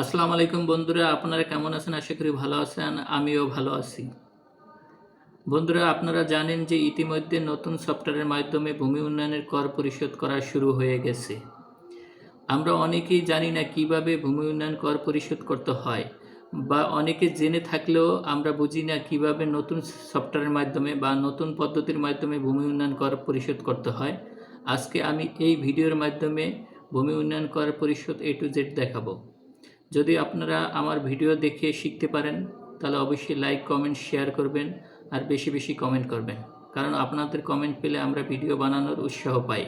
আসসালামু আলাইকুম বন্ধুরা, আপনারা কেমন আছেন? আশা করি ভালো আছেন, আমিও ভালো আছি। বন্ধুরা, আপনারা জানেন যে ইতিমধ্যে নতুন সফটওয়্যারের মাধ্যমে ভূমি উন্নয়নের কর পরিশোধ করা শুরু হয়ে গেছে। আমরা অনেকেই জানি না কীভাবে ভূমি উন্নয়ন কর পরিশোধ করতে হয়, বা অনেকে জেনে থাকলেও আমরা বুঝি না কীভাবে নতুন সফটওয়্যারের মাধ্যমে বা নতুন পদ্ধতির মাধ্যমে ভূমি উন্নয়ন কর পরিশোধ করতে হয়। আজকে আমি এই ভিডিওর মাধ্যমে ভূমি উন্নয়ন কর পরিশোধ এ টু জেড দেখাবো। যদি আপনারা আমার ভিডিও দেখে শিখতে পারেন, তাহলে অবশ্যই লাইক কমেন্ট শেয়ার করবেন আর বেশি বেশি কমেন্ট করবেন। কারণ আপনাদের কমেন্ট পেলে আমরা ভিডিও বানানোর উৎসাহ পাই।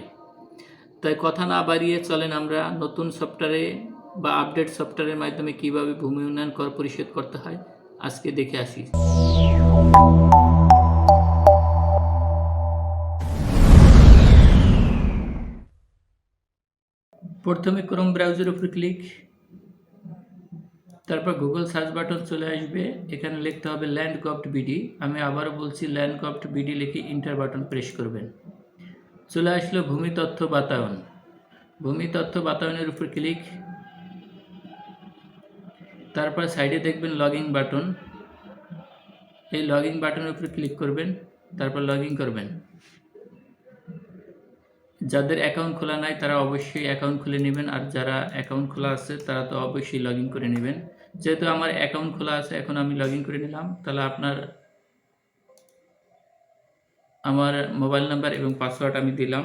তাই কথা না বাড়িয়ে চলেন আমরা নতুন সফটওয়্যারে বা আপডেট সফটওয়্যারের মাধ্যমে কীভাবে ভূমি উন্নয়ন কর পরিশোধ করতে হয়, আজকে দেখে আসি। প্রথমে ক্রোম ব্রাউজার উপর ক্লিক তারপর গুগল সার্চ বাটন চলে আসবে। এখানে লিখতে হবে ল্যান্ড গভট বিডি আমি আবারও বলছি ল্যান্ড গভট বিডি লিখে ইন্টার বাটন প্রেস করবেন। চলে আসলো ভূমি তথ্য বাতায়ন। ভূমি তথ্য বাতায়নের উপর ক্লিক তারপর সাইডে দেখবেন লগইন বাটন এই লগইন বাটনের উপর ক্লিক করবেন, তারপর লগ করবেন। যাদের অ্যাকাউন্ট খোলা নাই তারা অবশ্যই অ্যাকাউন্ট খুলে নেবেন, আর যারা অ্যাকাউন্ট খোলা আছে তারা তো অবশ্যই লগ করে নেবেন। যেহেতু আমার অ্যাকাউন্ট খোলা আছে, এখন আমি লগ করে নিলাম। তাহলে আপনার আমার মোবাইল নাম্বার এবং পাসওয়ার্ড আমি দিলাম।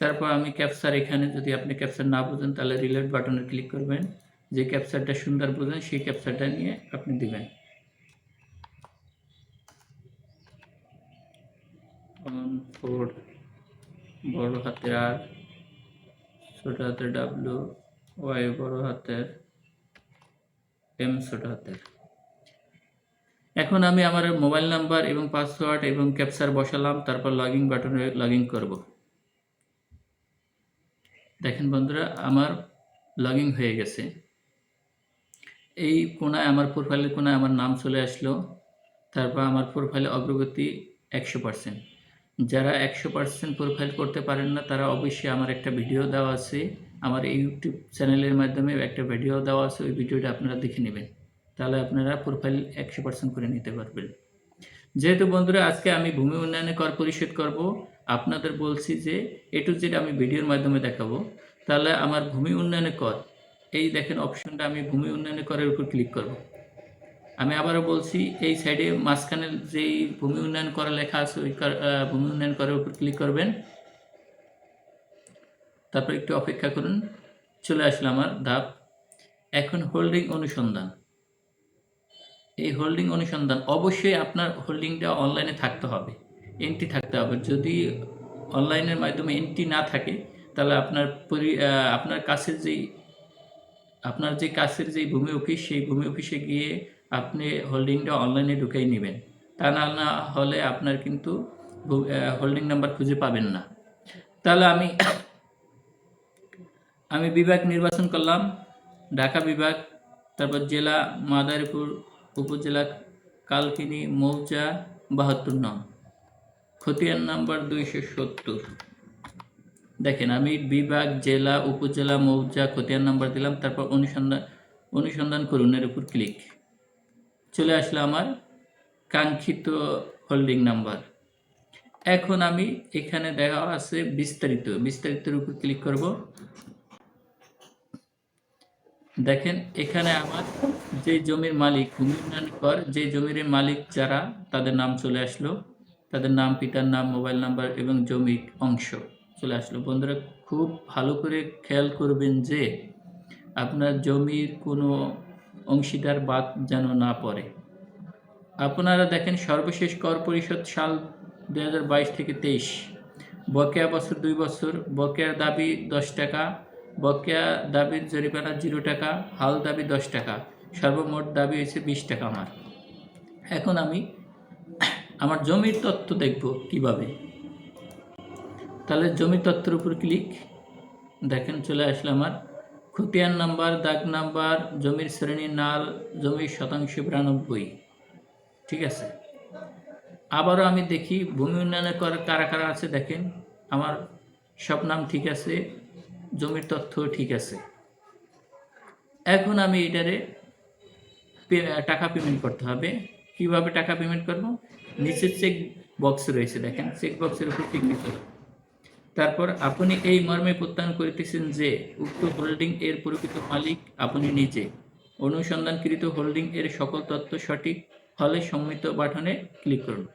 তারপর আমি ক্যাপচার এখানে, যদি আপনি ক্যাপচার না বোঝেন, তাহলে রিলেট বাটনে ক্লিক করবেন। যে ক্যাপচারটা সুন্দর বোঝেন সেই ক্যাপচারটা নিয়ে আপনি দিবেন। ফোর বড় হাতের আর, ছোট হাতের ডাব্লু ওয়াই বড় হাতের এম ছোট হাতের। এখন আমি আমার মোবাইল নাম্বার এবং পাসওয়ার্ড এবং ক্যাপচার বসালাম, তারপর লগ ইন বাটনে লগ ইন করব। দেখেন বন্ধুরা, আমার লগ ইন হয়ে গেছে। এই কোনায় আমার প্রোফাইলের কোনায় আমার নাম চলে আসলো, তারপর আমার প্রোফাইলে অগ্রগতি একশো পার্সেন্ট যারা একশো পার্সেন্ট প্রোফাইল করতে পারেন না, তারা অবশ্যই আমার একটা ভিডিও দেওয়া আছে। আমার ইউটিউব চ্যানেলের মাধ্যমে একটা ভিডিও দেওয়া আছে, ওই ভিডিওটা আপনারা দেখে নেবেন। তাহলে আপনারা প্রোফাইল একশো পার্সেন্ট করে নিতে পারবেন। যেহেতু বন্ধুরা, আজকে আমি ভূমি উন্নয়নে কর পরিশোধ করব। আপনাদের বলছি যে এ টু জেড আমি ভিডিওর মাধ্যমে দেখাবো। তাহলে আমার ভূমি উন্নয়নে কর, এই দেখেন অপশনটা আমি ভূমি উন্নয়নে করের উপর ক্লিক করব। আমি আবারও বলছি, এই সাইডে মাঝখানে যেই ভূমি উন্নয়ন করা লেখা আছে, ওই ভূমি উন্নয়ন করার উপর ক্লিক করবেন। তারপর একটু অপেক্ষা করুন। চলে আসলো আমার ধাপ। এখন হোল্ডিং অনুসন্ধান। এই হোল্ডিং অনুসন্ধান, অবশ্যই আপনার হোল্ডিংটা অনলাইনে থাকতে হবে। এন্ট্রি থাকতে হবে। যদি অনলাইনের মাধ্যমে এন্ট্রি না থাকে, তাহলে আপনার পরি আপনার কাছের যেই, আপনার যে কাছের যেই ভূমি অফিস সেই ভূমি অফিসে গিয়ে আপনি হোল্ডিংটা অনলাইনে ঢুকাই নেবেন। তা না না হলে আপনার কিন্তু হোল্ডিং নাম্বার খুঁজে পাবেন না। তাহলে আমি আমি বিভাগ নির্বাচন করলাম, ঢাকা বিভাগ, তারপর জেলা মাদারীপুর, উপজেলা কালকিনি, মৌজা, বাহাত্তর নং। খতিয়ান নাম্বার দুইশো সত্তর। দেখেন, আমি বিভাগ, জেলা, উপজেলা, মৌজা, খতিয়ান নাম্বার দিলাম, তারপর অনুসন্ধান অনুসন্ধান করুন, এর উপর ক্লিক চলে আসলো আমার কাঙ্ক্ষিত হোল্ডিং নাম্বার এখন আমি এখানে দেখা আছে বিস্তারিত। বিস্তারিতের উপর ক্লিক করব। দেখেন, এখানে আমার যে জমির মালিক ভূমি উন্নয়ন কর যে জমির মালিক যারা, তাদের নাম চলে আসলো। তাদের নাম, পিতার নাম মোবাইল নাম্বার এবং জমি অংশ চলে আসলো। বন্ধুরা, খুব ভালো করে খেয়াল করবেন যে আপনার জমির কোনো অংশীদার বাদ যেন না পড়ে। আপনারা দেখেন সর্বশেষ কর পরিষদ সাল দু হাজার বাইশ থেকে তেইশ। বকেয়া বছর দুই বছর বকেয়ার দাবি দশ টাকা, বকেয়া দাবির জরিমানা জিরো টাকা, হাল দাবি দশ টাকা, সর্বমোট দাবি হয়েছে বিশ টাকা আমার। এখন আমি আমার জমির তথ্য দেখব কীভাবে। তাহলে জমির তথ্যের উপর ক্লিক, দেখেন চলে আসলে আমার খতিয়ান নাম্বার, দাগ নাম্বার, জমির শ্রেণি নাল, জমির শতাংশ বিরানব্বই। ঠিক আছে? আবারও আমি দেখি, ভূমি উন্নয়নের কর, কারা কারা আছে দেখেন। আমার সব নাম ঠিক আছে, জমির তথ্য ঠিক আছে। এখন আমি এটারে টাকা পেমেন্ট করতে হবে। কীভাবে টাকা পেমেন্ট করব? নিচে চেক বক্স রয়েছে দেখেন। চেক বক্সের উপর ক্লিক করব তারপর আপনি এই মর্মে প্রত্যয়ন করিতেছেন যে, উক্ত হোল্ডিং এর প্রকৃত মালিক আপনি নিজে। অনুসন্ধানকৃত হোল্ডিং এর সকল তথ্য সঠিক হলে সম্মিত বাটনে ক্লিক করুন।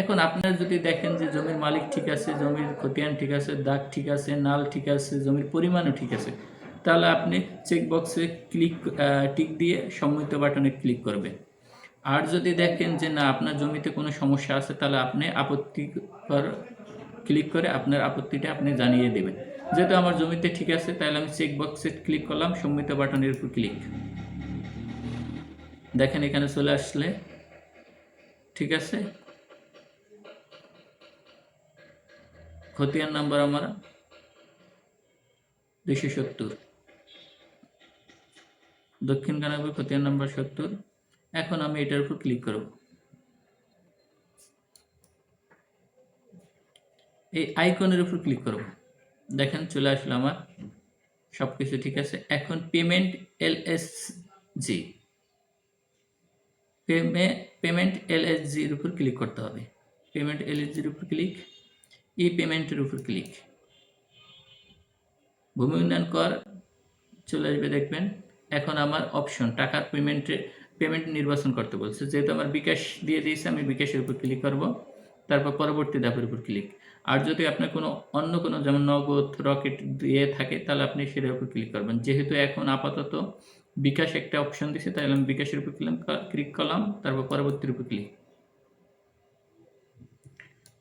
এখন আপনারা যদি দেখেন যে জমির মালিক ঠিক আছে, জমির খতিয়ান ঠিক আছে, দাগ ঠিক আছে, নাল ঠিক আছে, জমির পরিমাণও ঠিক আছে, তাহলে আপনি চেকবক্সে ক্লিক টিক দিয়ে সম্মিত বাটনে ক্লিক করবেন। আর যদি দেখেন যে না, আপনার জমিতে কোনো সমস্যা আছে, তাহলে আপনি আপত্তিকর ক্লিক করে আপনার আপত্তিটা আপনি জানিয়ে দেবেন। যেহেতু আমার জমিতে ঠিক আছে, তাহলে আমি চেক বক্সে ক্লিক করলাম সম্মিত বাটনের উপর ক্লিক দেখেন এখানে চলে আসলে, ঠিক আছে? খতিয়ান নাম্বার আমার দুইশো সত্তর। দক্ষিণ কানাপুর খতিয়ান নাম্বার সত্তর। এখন আমি এটার উপর ক্লিক করব। এই আইকনের উপর ক্লিক করব। দেখেন চলে আসলো আমার সব কিছু ঠিক আছে? এখন payment L S G payment L S জির উপর ক্লিক করতে হবে। পেমেন্ট এল এস জির উপর ক্লিক ই পেমেন্টের উপর ক্লিক ভূমি উন্নয়ন কর, চলে আসবে, দেখবেন। এখন আমার অপশন টাকার পেমেন্টে পেমেন্ট নির্বাচন করতে বলছে। যেহেতু আমার বিকাশ দিয়ে দিয়েছে, আমি বিকাশের উপর ক্লিক করব। তারপর পরবর্তী ধাপের উপর ক্লিক আর যদি আপনার কোনো অন্য কোনো যেমন নগদ রকেট দিয়ে থাকে, তাহলে আপনি সেটার উপর ক্লিক করবেন। যেহেতু এখন আপাতত বিকাশ একটা অপশন দিছে তাই আমি বিকাশের উপর ক্লিক ক্লিক করলাম, তারপর পরবর্তীর উপর ক্লিক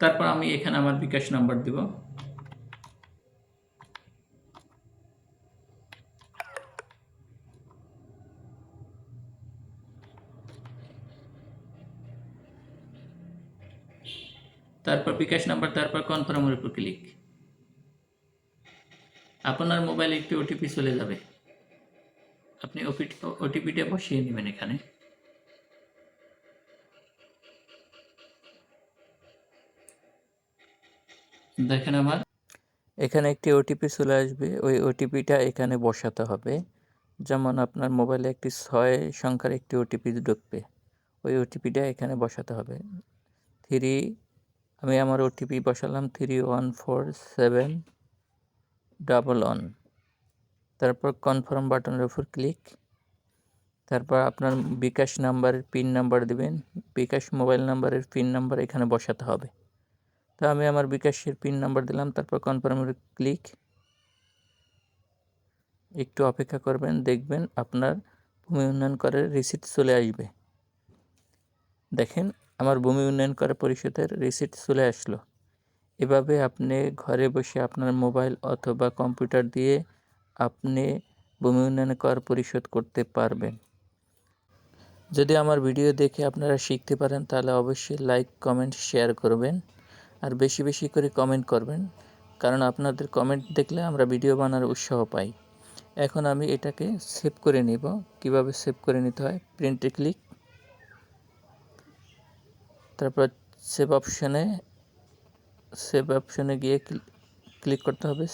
তারপর আমি এখানে আমার বিকাশ নাম্বার দিব। তারপর বিকাশ নাম্বার, তারপর কনফার্মের উপর ক্লিক আপনার মোবাইলে একটি ওটিপি চলে যাবে। আপনি ওটিপিটা বসিয়ে নেবেন এখানে। দেখেন আমার। এখানে একটি ওটিপি চলে আসবে। ওই ওটিপিটা এখানে বসাতে হবে। যেমন আপনার মোবাইলে একটি ছয় সংখ্যার একটি ওটিপি ঢুকবে। ওই ওটিপিটা এখানে বসাতে হবে। থ্রি আমি আমার ওটিপি বসালাম three one four seven double one তারপর কনফার্ম বাটনের উপর ক্লিক তারপর আপনার বিকাশ নাম্বারের পিন নাম্বার দিবেন। বিকাশ মোবাইল নাম্বারের পিন নাম্বার এখানে বসাতে হবে। তো আমি আমার বিকাশের পিন নাম্বার দিলাম, তারপর কনফার্মের ক্লিক একটু অপেক্ষা করবেন, দেখবেন আপনার ভূমি উন্নয়ন করের রিসিট চলে আসবে। দেখেন আমার ভূমি উন্নয়ন কর পরিষদের রিসিট চলে আসলো। এভাবে আপনি ঘরে বসে আপনার মোবাইল অথবা কম্পিউটার দিয়ে আপনি ভূমি উন্নয়ন কর পরিশোধ করতে পারবেন। যদি আমার ভিডিও দেখে আপনারা শিখতে পারেন, তাহলে অবশ্যই লাইক কমেন্ট শেয়ার করবেন। আর বেশি বেশি করে কমেন্ট করবেন, কারণ আপনাদের কমেন্ট দেখলে আমরা ভিডিও বানানোর উৎসাহ পাই। এখন আমি এটাকে সেভ করে নিব। কীভাবে সেভ করে নিতে হয়? প্রিন্টে ক্লিক তারপর সেভ অপশানে সেভ অপশানে গিয়ে ক্লিক করতে হবে।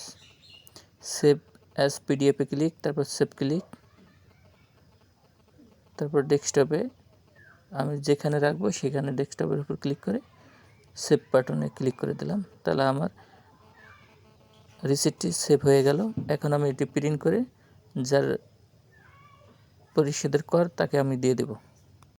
সেভ অ্যাজ পিডিএফে ক্লিক তারপর সেভ ক্লিক তারপর ডেস্কটপে আমি যেখানে রাখব সেখানে ডেস্কটপের উপর ক্লিক করে সেভ বাটনে ক্লিক করে দিলাম। তাহলে আমার রিসিপ্টটি সেভ হয়ে গেল। এখন আমি এটি প্রিন্ট করে যার পরিশোধের কর তাকে আমি দিয়ে দেবো।